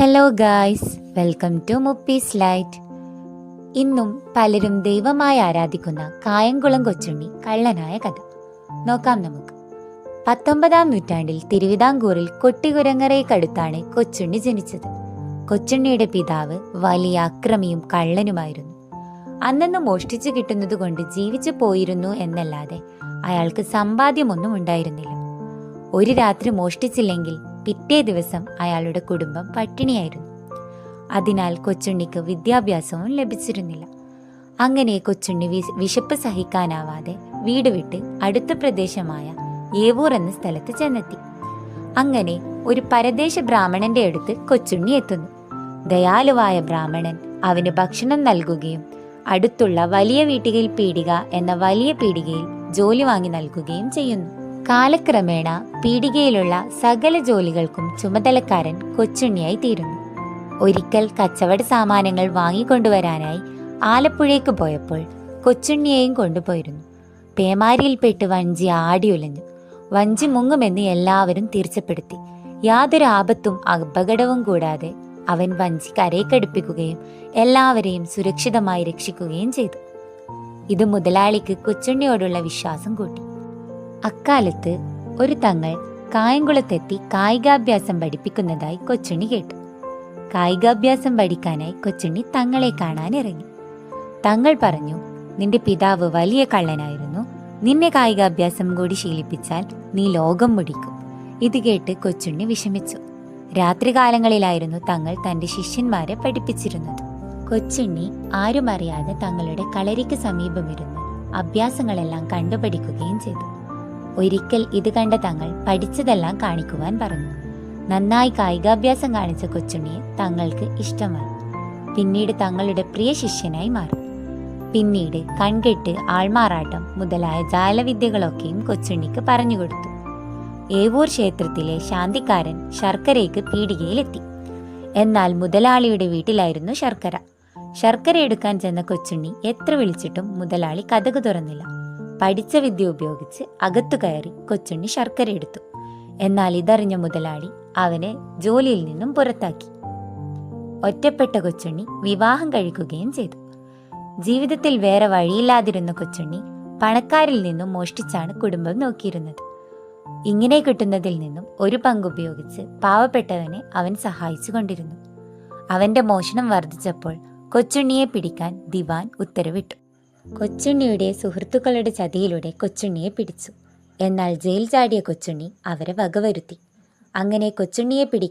Hello guys welcome to മുപ്പീസ് light ഇന്നും പലരും ദൈവമായി ആരാധിക്കുന്ന കായംകുളം കൊച്ചുണ്ണി കള്ളനായ കഥ. നോക്കാം നമുക്ക്. പത്തൊമ്പതാം നൂറ്റാണ്ടിൽ തിരുവിതാംകൂറിൽ കൊട്ടികുരങ്ങരയ്ക്കടുത്താണ് കൊച്ചുണ്ണി ജനിച്ചത്. കൊച്ചുണ്ണിയുടെ പിതാവ് വലിയ അക്രമിയും കള്ളനുമായിരുന്നു. അന്നന്ന് മോഷ്ടിച്ചു കിട്ടുന്നത് കൊണ്ട് ജീവിച്ചു പോയിരുന്നു എന്നല്ലാതെ അയാൾക്ക് സമ്പാദ്യമൊന്നും ഉണ്ടായിരുന്നില്ല. ഒരു രാത്രി മോഷ്ടിച്ചില്ലെങ്കിൽ പിറ്റേ ദിവസം അയാളുടെ കുടുംബം പട്ടിണിയായിരുന്നു. അതിനാൽ കൊച്ചുണ്ണിക്ക് വിദ്യാഭ്യാസവും ലഭിച്ചിരുന്നില്ല. അങ്ങനെ കൊച്ചുണ്ണി വിശ- വിശപ്പ് സഹിക്കാനാവാതെ വീട് വിട്ട് അടുത്ത പ്രദേശമായ ഏവൂർ എന്ന സ്ഥലത്ത് ചെന്നെത്തി. അങ്ങനെ ഒരു പരദേശ ബ്രാഹ്മണന്റെ അടുത്ത് കൊച്ചുണ്ണി എത്തുന്നു. ദയാലുവായ ബ്രാഹ്മണൻ അവന് ഭക്ഷണം നൽകുകയും അടുത്തുള്ള വലിയ വീട്ടികയിൽ പീടിക എന്ന വലിയ പീടികയിൽ ജോലി വാങ്ങി നൽകുകയും ചെയ്യുന്നു. കാലക്രമേണ പീടികയിലുള്ള സകല ജോലികൾക്കും ചുമതലക്കാരൻ കൊച്ചുണ്ണിയായി തീരുന്നു. ഒരിക്കൽ കച്ചവട സാമാനങ്ങൾ വാങ്ങിക്കൊണ്ടുവരാനായി ആലപ്പുഴയ്ക്ക് പോയപ്പോൾ കൊച്ചുണ്ണിയെയും കൊണ്ടുപോയിരുന്നു. പേമാരിയിൽപ്പെട്ട് വഞ്ചി ആടിയുലഞ്ഞു വഞ്ചി മുങ്ങുമെന്ന് എല്ലാവരും തിരിച്ചപ്പെടുത്തി യാതൊരു ആപത്തും അപകടവും കൂടാതെ അവൻ വഞ്ചി കരയ്ക്കടുപ്പിക്കുകയും എല്ലാവരെയും സുരക്ഷിതമായി രക്ഷിക്കുകയും ചെയ്തു. ഇത് മുതലാളിക്ക് കൊച്ചുണ്ണിയോടുള്ള വിശ്വാസം കൂട്ടി. അക്കാലത്ത് ഒരു തങ്ങൾ കായംകുളത്തെത്തി കായികാഭ്യാസം പഠിപ്പിക്കുന്നതായി കൊച്ചുണ്ണി കേട്ടു. കായികാഭ്യാസം പഠിക്കാനായി കൊച്ചുണ്ണി തങ്ങളെ കാണാൻ ഇറങ്ങി. തങ്ങൾ പറഞ്ഞു നിന്റെ പിതാവ് വലിയ കള്ളനായിരുന്നു. നിന്നെ കായികാഭ്യാസം കൂടി ശീലിപ്പിച്ചാൽ നീ ലോകം മുടിക്കും. ഇത് കേട്ട് കൊച്ചുണ്ണി വിഷമിച്ചു. രാത്രികാലങ്ങളിലായിരുന്നു തങ്ങൾ തന്റെ ശിഷ്യന്മാരെ പഠിപ്പിച്ചിരുന്നത്. കൊച്ചുണ്ണി ആരും അറിയാതെ തങ്ങളുടെ കളരിക്ക് സമീപമിരുന്ന് അഭ്യാസങ്ങളെല്ലാം കണ്ടുപഠിക്കുകയും ചെയ്തു. ഒരിക്കൽ ഇത് കണ്ട തങ്ങൾ പഠിച്ചതെല്ലാം കാണിക്കുവാൻ പറഞ്ഞു. നന്നായി കായികാഭ്യാസം കാണിച്ച കൊച്ചുണ്ണിയെ തങ്ങൾക്ക് ഇഷ്ടമായി. പിന്നീട് തങ്ങളുടെ പ്രിയ ശിഷ്യനായി മാറി. പിന്നീട് കൺകെട്ട് ആൾമാറാട്ടം മുതലായ ജാലവിദ്യകളൊക്കെയും കൊച്ചുണ്ണിക്ക് പറഞ്ഞുകൊടുത്തു ഏവൂർ ക്ഷേത്രത്തിലെ ശാന്തിക്കാരൻ ശർക്കരയ്ക്ക് പീടികയിലെത്തി. എന്നാൽ മുതലാളിയുടെ വീട്ടിലായിരുന്നു ശർക്കര. ശർക്കര എടുക്കാൻ ചെന്ന കൊച്ചുണ്ണി എത്ര വിളിച്ചിട്ടും മുതലാളി കഥക് തുറന്നില്ല. പഠിച്ച വിദ്യ ഉപയോഗിച്ച് അകത്തു കയറി കൊച്ചുണ്ണി ശർക്കര എടുത്തു. എന്നാൽ ഇതറിഞ്ഞ മുതലാളി അവനെ ജോലിയിൽ നിന്നും പുറത്താക്കി. ഒറ്റപ്പെട്ട കൊച്ചുണ്ണി വിവാഹം കഴിക്കുകയും ചെയ്തു. ജീവിതത്തിൽ വേറെ വഴിയില്ലാതിരുന്ന കൊച്ചുണ്ണി പണക്കാരിൽ നിന്നും മോഷ്ടിച്ചാണ് കുടുംബം നോക്കിയിരുന്നത്. ഇങ്ങനെ കിട്ടുന്നതിൽ നിന്നും ഒരു പങ്ക് ഉപയോഗിച്ച് പാവപ്പെട്ടവനെ അവൻ സഹായിച്ചു കൊണ്ടിരുന്നു. അവന്റെ മോഷണം വർദ്ധിച്ചപ്പോൾ കൊച്ചുണ്ണിയെ പിടിക്കാൻ ദിവാൻ ഉത്തരവിട്ടു. കൊച്ചുണ്ണിയുടെ സുഹൃത്തുക്കളുടെ ചതിയിലൂടെ കൊച്ചുണ്ണിയെ പിടിച്ചു. എന്നാൽ ജയിൽ ചാടിയ കൊച്ചുണ്ണി അവരെ വകവരുത്തി. അങ്ങനെ കൊച്ചുണ്ണിയെ പിടിക്കാൻ